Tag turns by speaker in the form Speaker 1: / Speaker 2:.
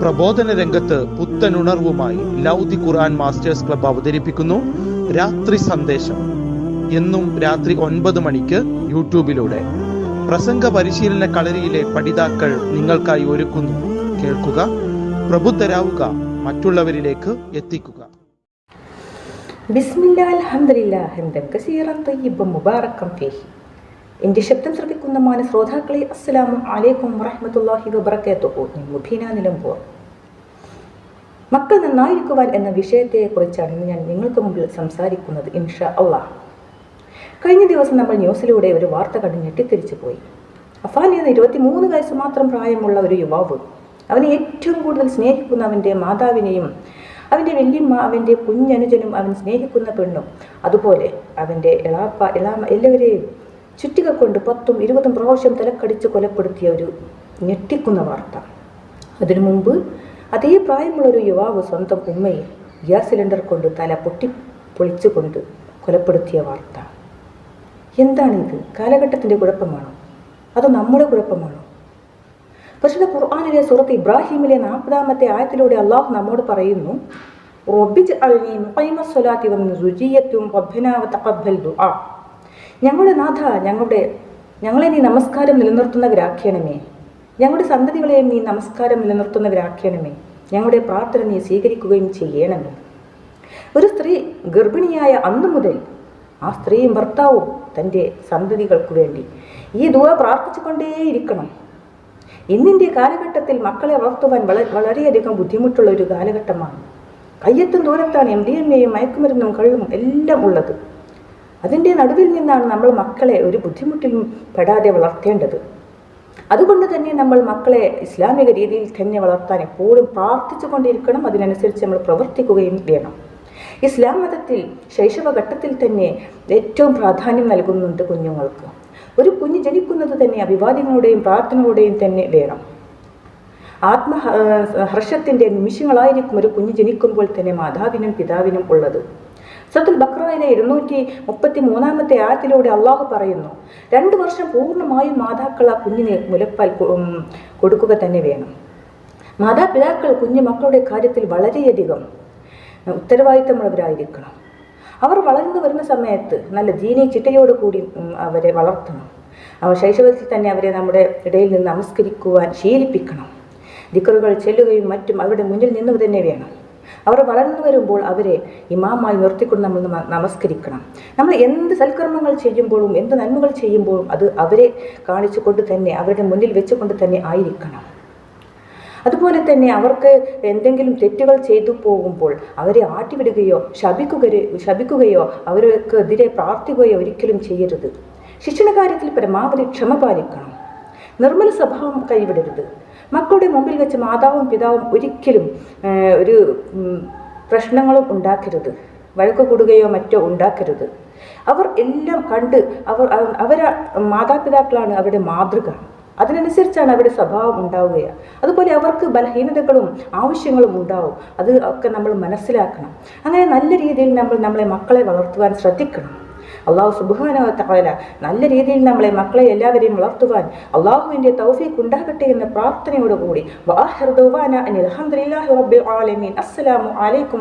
Speaker 1: പ്രബോധന രംഗത്ത് പുത്തനുണർവുമായി ലൗദി ഖുർആൻ masters club അവതരിപ്പിക്കുന്നു. രാത്രി സന്ദേശം. എന്നും രാത്രി ഒൻപത് മണിക്ക് യൂട്യൂബിലൂടെ. പ്രസംഗ പരിശീലന കളരിയിലെ പഠിതാക്കൾ നിങ്ങൾക്കായി ഒരുക്കുന്നു. കേൾക്കുക പ്രബുദ്ധരാവുക മറ്റുള്ളവരിലേക്ക് എത്തിക്കുക.
Speaker 2: ബിസ്മില്ല അൽഹംദുലില്ല ഹംദൻ കസീറൻ തയ്യിബൻ മുബാറക്കം ഫീഹി. എന്റെ ശബ്ദം ശ്രവിക്കുന്ന മാന ശ്രോതാക്കളെ അസ്സലാമു അലൈക്കും വറഹമത്തല്ലാഹി വബറകാതുഹു. ഞാൻ മുബീന മക്കൾ നന്നായിരിക്കുവാൻ എന്ന വിഷയത്തെക്കുറിച്ചാണ് ഇന്ന് ഞാൻ നിങ്ങൾക്ക് മുമ്പിൽ സംസാരിക്കുന്നത് ഇൻഷാ അള്ളാഹ്. കഴിഞ്ഞ ദിവസം നമ്മൾ ന്യൂസിലൂടെ ഒരു വാർത്ത കണ്ട് ഞെട്ടിത്തിരിച്ചു പോയി. അഫാൻ എന്ന ഇരുപത്തിമൂന്ന് വയസ്സ് മാത്രം പ്രായമുള്ള ഒരു യുവാവ് അവനെ ഏറ്റവും കൂടുതൽ സ്നേഹിക്കുന്ന അവന്റെ മാതാവിനെയും അവന്റെ വല്യമ്മ അവന്റെ കുഞ്ഞനുജനും അവൻ സ്നേഹിക്കുന്ന പെണ്ണും അതുപോലെ അവന്റെ ഇളാപ്പ ഇളാമ എല്ലാവരെയും ചുറ്റിക കൊണ്ട് പത്തും ഇരുപതും പ്രാവശ്യം തലക്കടിച്ച് കൊലപ്പെടുത്തിയ ഒരു ഞെട്ടിക്കുന്ന വാർത്ത. അതിനു മുമ്പ് അതേ പ്രായമുള്ള ഒരു യുവാവ് സ്വന്തം ഉമ്മയെ ഗ്യാസ് സിലിണ്ടർ കൊണ്ട് തല പൊട്ടി പൊളിച്ചുകൊണ്ട് കൊലപ്പെടുത്തിയ വാർത്ത. എന്താണിത്? കാലഘട്ടത്തിന്റെ കുഴപ്പമാണോ? അതോ നമ്മുടെ കുഴപ്പമാണോ? പരിശുദ്ധ ഖുർആാനിലെ സുഹൃത്ത് ഇബ്രാഹിമിലെ നാൽപ്പതാമത്തെ ആയത്തിലൂടെ അള്ളാഹു നമ്മോട് പറയുന്നു റബ്ബിജ് അൽനി മുഖൈമസ്വലാത്തി വന്ന് രുചിയത്തും റബ്ബനാവ തഖബ്ബൽ ദുആ. ഞങ്ങളുടെ നാഥ ഞങ്ങളുടെ ഞങ്ങളെ നീ നമസ്കാരം നിലനിർത്തുന്നവരാക്കണമേ. ഞങ്ങളുടെ സന്തതികളെയും നീ നമസ്കാരം നിലനിർത്തുന്നവരാക്കണമേ. ഞങ്ങളുടെ പ്രാർത്ഥന നീ സ്വീകരിക്കുകയും ചെയ്യണമേ. ഒരു സ്ത്രീ ഗർഭിണിയായ അന്നു മുതൽ ആ സ്ത്രീയും ഭർത്താവും തന്റെ സന്തതികൾക്ക് വേണ്ടി ഈ ദുവ പ്രാർത്ഥിച്ചുകൊണ്ടേയിരിക്കണം. ഇന്നിന്റെ കാലഘട്ടത്തിൽ മക്കളെ വളർത്തുവാൻ വള വളരെയധികം ബുദ്ധിമുട്ടുള്ള ഒരു കാലഘട്ടമാണ്. കയ്യെത്തും ദൂരത്താണ് എം ഡി എം എയും മയക്കുമരുന്നും കള്ളും എല്ലാം ഉള്ളത്. അതിന്റെ നടുവിൽ നിന്നാണ് നമ്മൾ മക്കളെ ഒരു ബുദ്ധിമുട്ടിലും പെടാതെ വളർത്തേണ്ടത്. അതുകൊണ്ട് തന്നെ നമ്മൾ മക്കളെ ഇസ്ലാമിക രീതിയിൽ തന്നെ വളർത്താൻ എപ്പോഴും പ്രാർത്ഥിച്ചു കൊണ്ടിരിക്കണം. അതിനനുസരിച്ച് നമ്മൾ പ്രവർത്തിക്കുകയും വേണം. ഇസ്ലാം മതത്തിൽ ശൈശവഘട്ടത്തിൽ തന്നെ ഏറ്റവും പ്രാധാന്യം നൽകുന്നുണ്ട് കുഞ്ഞുങ്ങൾക്ക്. ഒരു കുഞ്ഞ് ജനിക്കുന്നത് തന്നെ അഭിവാദ്യങ്ങളുടെയും പ്രാർത്ഥനകളുടെയും തന്നെ വേണം. ആത്മ ഹർഷത്തിന്റെ നിമിഷങ്ങളായിരിക്കും ഒരു കുഞ്ഞ് ജനിക്കുമ്പോൾ തന്നെ മാതാവിനും പിതാവിനും ഉള്ളത്. സത്തുൽ ബക്രയിലെ ഇരുന്നൂറ്റി മുപ്പത്തി മൂന്നാമത്തെ ആയത്തിലൂടെ അള്ളാഹു പറയുന്നു രണ്ട് വർഷം പൂർണമായും മാതാക്കൾ ആ കുഞ്ഞിനെ മുലപ്പാൽ കൊടുക്കുക തന്നെ വേണം. മാതാപിതാക്കൾ കുഞ്ഞു മക്കളുടെ കാര്യത്തിൽ വളരെയധികം ഉത്തരവാദിത്തമുള്ളവരായിരിക്കണം. അവർ വളർന്നു വരുന്ന സമയത്ത് നല്ല ജീനി ചിട്ടയോട് കൂടി അവരെ വളർത്തണം. അവർ ശൈശവത്തിൽ തന്നെ അവരെ നമ്മുടെ ഇടയിൽ നിന്ന് നമസ്കരിക്കുവാൻ ശീലിപ്പിക്കണം. ദിക്കറുകൾ ചെല്ലുകയും മറ്റും അവരുടെ മുന്നിൽ നിന്നു തന്നെ വേണം. അവർ വളർന്നു വരുമ്പോൾ അവരെ ഇമാമായി നിർത്തിക്കൊണ്ട് നമ്മൾ നമസ്കരിക്കണം. നമ്മൾ എന്ത് സൽക്കർമ്മങ്ങൾ ചെയ്യുമ്പോഴും എന്ത് നന്മകൾ ചെയ്യുമ്പോഴും അത് അവരെ കാണിച്ചുകൊണ്ട് തന്നെ അവരുടെ മുന്നിൽ വെച്ചുകൊണ്ട് തന്നെ ആയിരിക്കണം. അതുപോലെ തന്നെ അവർക്ക് എന്തെങ്കിലും തെറ്റുകൾ ചെയ്തു പോകുമ്പോൾ അവരെ ആട്ടിവിടുകയോ ശപിക്കുകയോ ശപിക്കുകയോ അവർക്കെതിരെ പ്രാർത്ഥിക്കുകയോ ഒരിക്കലും ചെയ്യരുത്. ശിക്ഷണ കാര്യത്തിൽ പരമാവധി ക്ഷമ പാലിക്കണം. നിർമ്മല സ്വഭാവം കൈവിടരുത്. മക്കളുടെ മുമ്പിൽ വെച്ച് മാതാവും പിതാവും ഒരിക്കലും ഒരു പ്രശ്നങ്ങളും ഉണ്ടാക്കരുത്. വഴക്ക് കൂടുകയോ മറ്റോ ഉണ്ടാക്കരുത്. അവർ എല്ലാം കണ്ട് അവർ അവർ മാതാപിതാക്കളാണ് അവരുടെ മാതൃക. അതിനനുസരിച്ചാണ് അവരുടെ സ്വഭാവം ഉണ്ടാവുക. അതുപോലെ അവർക്ക് ബലഹീനതകളും ആവശ്യങ്ങളും ഉണ്ടാവും. അത് ഒക്കെ നമ്മൾ മനസ്സിലാക്കണം. അങ്ങനെ നല്ല രീതിയിൽ നമ്മൾ നമ്മളെ മക്കളെ വളർത്തുവാൻ ശ്രദ്ധിക്കണം. അള്ളാഹു സുബാന തകല നല്ല രീതിയിൽ നമ്മളെ മക്കളെ എല്ലാവരെയും വളർത്തുവാൻ അള്ളാഹുവിന്റെ തൗഫീഖ് ഉണ്ടാകട്ടെ എന്ന പ്രാർത്ഥനയോടുകൂടി വാഹിർ അലഹമുല്ലാഹി റബ്ബിൽ ആലമീൻ. അസ്സലാമു അലൈക്കും